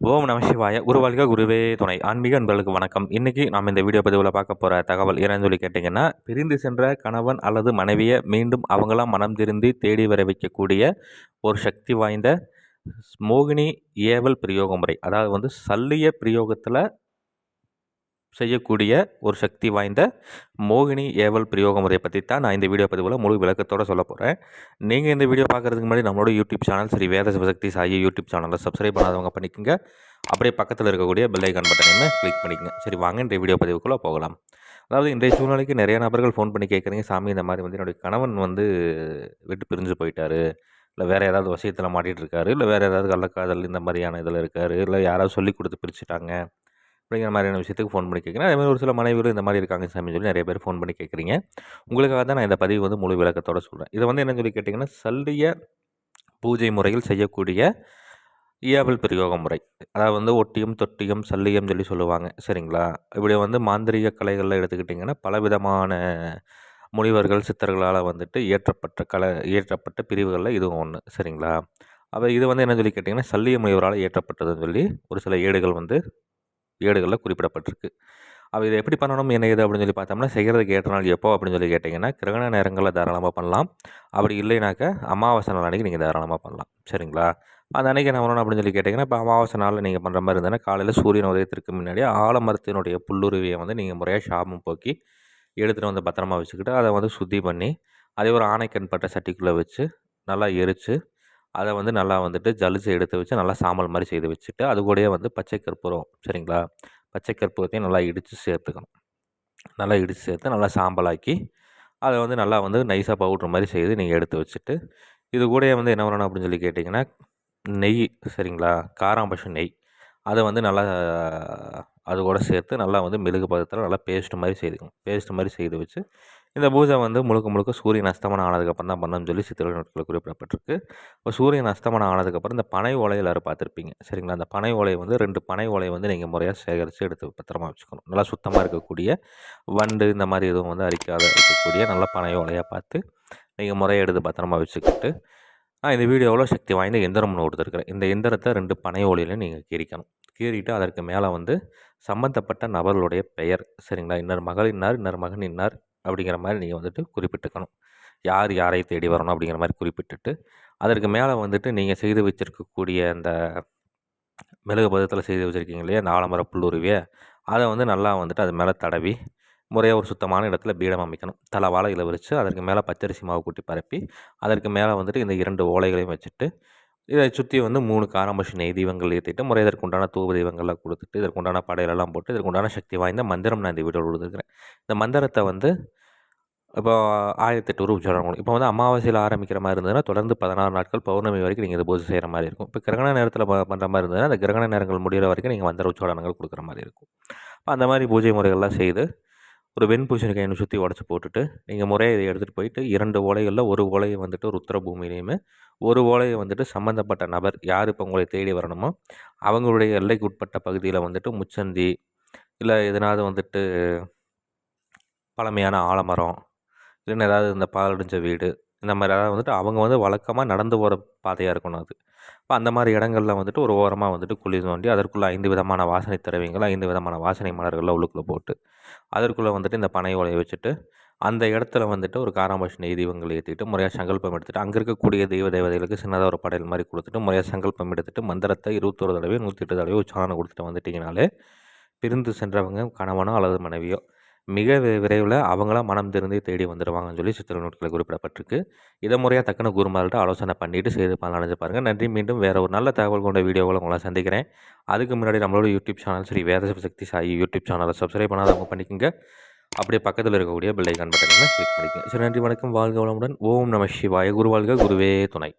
ஓம் நம சிவாய. உருவாளிக குருவே துணை. ஆன்மீக அன்பர்களுக்கு வணக்கம். இன்றைக்கி நாம் இந்த வீடியோ பதிவில் பார்க்க போகிற தகவல் என்னன்னு சொல்லி கேட்டிங்கன்னா பிரிந்து சென்ற கணவன் அல்லது மனைவியை மீண்டும் அவங்களாம் மனம் திருந்தி தேடி வர வைக்கக்கூடிய ஒரு சக்தி வாய்ந்த மோகினி ஏவல் பிரயோக முறை அதாவது வந்து சல்லிய பிரயோகத்தில் செய்யக்கூடிய ஒரு சக்தி வாய்ந்த மோகினி ஏவல் பிரயோக முறையை பற்றி தான் நான் இந்த வீடியோ பதிவில் முழு விளக்கத்தோடு சொல்ல போகிறேன் நீங்கள் இந்த வீடியோ பார்க்குறதுக்கு முன்னாடி நம்மளோட YouTube channel Shri Veda Sivasakthi Sai YouTube சேனலில் சப்ஸ்கிரைப் பண்ணாதவங்க பண்ணிக்கோங்க. அப்படியே பக்கத்தில் இருக்கக்கூடிய பெல்லைக்கான் பட்டனையுமே கிளிக் பண்ணிக்கங்க. சரி வாங்க இந்த வீடியோ பதிவுக்குள்ளே போகலாம். அதாவது இன்றைய சூழ்நிலைக்கு நிறைய நபர்கள் ஃபோன் பண்ணி கேட்குறீங்க சாமி இந்த மாதிரி வந்து என்னுடைய கணவன் வந்து விட்டு பிரிஞ்சு போயிட்டார். இல்லை வேறு ஏதாவது விஷயத்தில் மாட்டிகிட்டு இருக்காரு. இல்லை வேறு ஏதாவது கள்ளக்காதல் இந்த மாதிரியான இதில் இருக்கார். இல்லை யாராவது சொல்லி கொடுத்து பிரிச்சுட்டாங்க. அப்படிங்கிற மாதிரியான விஷயத்துக்கு ஃபோன் பண்ணி கேட்குறேன். அதே மாதிரி ஒரு சில மனைவிகள் இந்த மாதிரி இருக்காங்க சாமி சொல்லி நிறைய பேர் ஃபோன் பண்ணி கேட்குறீங்க. உங்களுக்காக தான் நான் இந்த பதிவு வந்து முழு விளக்கத்தோடு சொல்கிறேன் இதை வந்து என்ன சொல்லி கேட்டிங்கன்னா சல்லிய பூஜை முறையில் செய்யக்கூடிய ஈயாவல் பிரயோக முறை. அதாவது வந்து ஒட்டியம் தொட்டியம் சல்லியம் சொல்லி சொல்லுவாங்க. சரிங்களா? இப்படி வந்து மாந்திரிக கலைகளில் எடுத்துக்கிட்டிங்கன்னா பலவிதமான முனிவர்கள் சித்தர்களால் வந்துட்டு இயற்றப்பட்ட கலை இயற்றப்பட்ட பிரிவுகளில் இதுவும் ஒன்று சரிங்களா? அப்போ இது வந்து என்ன சொல்லி கேட்டிங்கன்னா சல்லிய முனிவரால் இயற்றப்பட்டதுன்னு சொல்லி ஒரு சில ஏடுகள் வந்து ஏடுகளில் குறிப்பிடப்பட்டிருக்கு. அப்போ இதை எப்படி பண்ணணும்? என்ன இது அப்படின்னு சொல்லி பார்த்தோம்னா செய்கிறதுக்கு ஏற்ற நாள் எப்போ அப்படின்னு சொல்லி கேட்டிங்கன்னா கிரகண நேரங்களில் தாராளமாக பண்ணலாம். அப்படி இல்லைனாக்கா அமாவாசை நாள் அன்றைக்கி நீங்கள் தாராளமாக பண்ணலாம். சரிங்களா? அந்த அன்றைக்கி என்ன பண்ணணும் அப்படின்னு சொல்லி கேட்டிங்கன்னா இப்போ அமாவாசை நாளில் நீங்கள் பண்ணுற மாதிரி இருந்ததுன்னா காலையில் சூரியன் உதயத்திற்கு முன்னாடி ஆலமரத்தினுடைய புல்லுருவியை வந்து நீங்கள் முறையாக ஷாபம் போக்கி எடுத்துகிட்டு வந்து பத்திரமா வச்சுக்கிட்டு அதை வந்து சுத்தி பண்ணி அதே ஒரு ஆணைக்கண் பட்ட சட்டிக்குள்ளே வச்சு நல்லா எரித்து அதை வந்து நல்லா வந்துட்டு ஜலிச்சு எடுத்து வச்சு நல்லா சாம்பல் மாதிரி செய்து வச்சுட்டு அது கூடயே வந்து பச்சை கற்பூரம் சரிங்களா? பச்சை கற்பூரத்தையும் நல்லா இடித்து சேர்த்துக்கணும். நல்லா இடித்து சேர்த்து நல்லா சாம்பலாக்கி அதை வந்து நல்லா வந்து நைஸாக பவுட்ரு மாதிரி செய்து நீங்கள் எடுத்து வச்சுட்டு இது கூடயே வந்து என்ன பண்ணணும் அப்படின்னு சொல்லி கேட்டிங்கன்னா நெய் சரிங்களா? காராம்பஷம் நெய் அதை வந்து நல்லா அது கூட சேர்த்து நல்லா வந்து மெழுகு பதத்தில் நல்லா பேஸ்ட் மாதிரி செய்துக்கணும். பேஸ்ட் மாதிரி செய்து வச்சு இந்த பூஜை வந்து முழுக்க முழுக்க சூரியன் அஸ்தமனம் ஆனதுக்கப்புறம் தான் பண்ணணும்னு சொல்லி சித்திரை நாட்களில் குறிப்பிடப்பட்டிருக்கு. இப்போ சூரியன் அஸ்தமனம் ஆனதுக்கப்புறம் இந்த பனை ஓலை எல்லோரும் பார்த்துருப்பீங்க. சரிங்களா? அந்த பனை ஓலை வந்து ரெண்டு பனை ஓலையை வந்து நீங்கள் முறையாக சேகரித்து எடுத்து பத்திரமா வச்சுக்கணும். நல்லா சுத்தமாக இருக்கக்கூடிய வண்டு இந்த மாதிரி எதுவும் வந்து அரிக்காத இருக்கக்கூடிய நல்ல பனை ஓலையாக பார்த்து நீங்கள் முறையாக எடுத்து பத்திரமா வச்சுக்கிட்டு நான் இந்த வீடியோவில் சக்தி வாய்ந்த எந்திரம் ஒன்று கொடுத்துருக்குறேன் இந்த எந்திரத்தை ரெண்டு பனை ஓலையிலையும் நீங்கள் கீறிக்கணும். கீறிட்டு அதற்கு மேலே வந்து சம்மந்தப்பட்ட நபர்களுடைய பெயர். சரிங்களா? இன்னொரு மகள் இன்னார் இன்னொரு மகன் இன்னார். அப்படிங்கிற மாதிரி நீங்கள் வந்துட்டு குறிப்பிட்டுக்கணும். யார் யாரை தேடி வரணும் அப்படிங்கிற மாதிரி குறிப்பிட்டுட்டு அதற்கு மேலே வந்துட்டு நீங்கள் செய்து வச்சுருக்கக்கூடிய அந்த மிளகு பதத்தில் செய்து வச்சுருக்கீங்க இல்லையா? அந்த ஆலமர அதை வந்து நல்லா வந்துட்டு அது மேலே தடவி முறையாக ஒரு சுத்தமான இடத்துல பீடம் அமைக்கணும். தலை வாழை இலை விரித்து அதற்கு மேலே பச்சரிசி மாவு கூட்டி பரப்பி அதற்கு மேலே வந்துட்டு இந்த இரண்டு ஓலைகளையும் வச்சுட்டு இதை சுற்றி வந்து மூணு காரம்பஷி நெய் தீபங்கள் ஏற்றிட்டு முறை இதற்குண்டான தூப தெய்வங்கள்லாம் கொடுத்துட்டு இதற்குண்டான படையிலெல்லாம் போட்டு இதற்குண்டான சக்தி வாய்ந்த மந்திரம் நான் இந்த வீடியோ கொடுத்துருக்குறேன். இந்த மந்திரத்தை வந்து இப்போ ஆயிரத்தெட்டு ரூபா சொல்லணும் இப்போ வந்து அமாவாசையில் ஆரம்பிக்கிற மாதிரி இருந்ததுன்னா தொடர்ந்து பதினாறு நாட்கள் பௌர்ணமி வரைக்கும் நீங்கள் இதை பூஜை செய்கிற மாதிரி இருக்கும். இப்போ கிரகண நேரத்தில் பண்ணுற மாதிரி இருந்ததுன்னா அந்த கிரகண நேரங்கள் முடிகிற வரைக்கும் நீங்கள் மந்திர உச்சாரணங்கள் கொடுக்குற மாதிரி இருக்கும். இப்போ அந்த மாதிரி பூஜை முறைகள்லாம் செய்து ஒரு வெண் பூசணிக்காயை சுற்றி உடச்சி போட்டுட்டு நீங்கள் முறையை இதை எடுத்துகிட்டு போயிட்டு இரண்டு ஓலைகளில் ஒரு ஓலையை வந்துட்டு ருத்திர பூமியிலையுமே ஒரு ஓலையை வந்துட்டு சம்மந்தப்பட்ட நபர் யார் இப்போ உங்களை தேடி வரணுமோ அவங்களுடைய எல்லைக்கு உட்பட்ட பகுதியில் வந்துட்டு முச்சந்தி இல்லை எதனாவது வந்துட்டு பழமையான ஆலமரம் இல்லைன்னா ஏதாவது இந்த பாலடைஞ்ச வீடு இந்த மாதிரி அதாவது வந்துட்டு அவங்க வந்து வழக்கமாக நடந்து போகிற பாதையாக இருக்கணும் அது. இப்போ அந்த மாதிரி இடங்களில் வந்துட்டு ஒரு ஓரமாக வந்துட்டு குழி தோண்டி அதற்குள்ளே ஐந்து விதமான வாசனை திரவியங்கள் ஐந்து விதமான வாசனை மலர்கள்லாம் உள்ளுக்குள்ளே போட்டு அதற்குள்ளே வந்துட்டு இந்த பனை ஓலையை வச்சுட்டு அந்த இடத்துல வந்துட்டு ஒரு காராமஷ் நெய் தீபங்கள் ஏற்றிட்டு முறையாக சங்கல்பம் எடுத்துகிட்டு அங்கே இருக்கக்கூடிய தெய்வ தேவதைகளுக்கு சின்னதாக ஒரு படையல் மாதிரி கொடுத்துட்டு முறையாக சங்கல்பம் எடுத்துகிட்டு மந்திரத்தை இருபத்தொரு தடவை நூற்றி எட்டு தடவை உச்சாரணம் கொடுத்துட்டு வந்துட்டிங்கனாலே பிரிந்து சென்றவங்க கணவனோ அல்லது மனைவியோ மிக விரைவில் அவங்களாம் மனம் திருந்தி தேடி வந்துடுவாங்கன்னு சொல்லி சித்திரை நோட்களில் குறிப்பிடப்பட்டிருக்கு. இதை முறையாக தக்கன குருமார்கிட்ட ஆலோசனை பண்ணிவிட்டு செய்து பலனடைஞ்சு பாருங்கள் நன்றி. மீண்டும் வேறு ஒரு நல்ல தகவல் கொண்ட வீடியோவில் உங்களை சந்திக்கிறேன். அதுக்கு முன்னாடி நம்மளோட YouTube channel Shri Veda Sakthi Sai YouTube சேனலை சப்ஸ்கிரைப் பண்ணாதவங்க பண்ணிக்கோங்க. அப்படியே பக்கத்தில் இருக்கக்கூடிய பில்லைக்கான் பட்டனை கிளிக் பண்ணிக்கோங்க. சரி நன்றி. வணக்கம். வாழ்க வளமுடன். ஓம் நம சிவாய. குருவாழ்க குருவே துணை.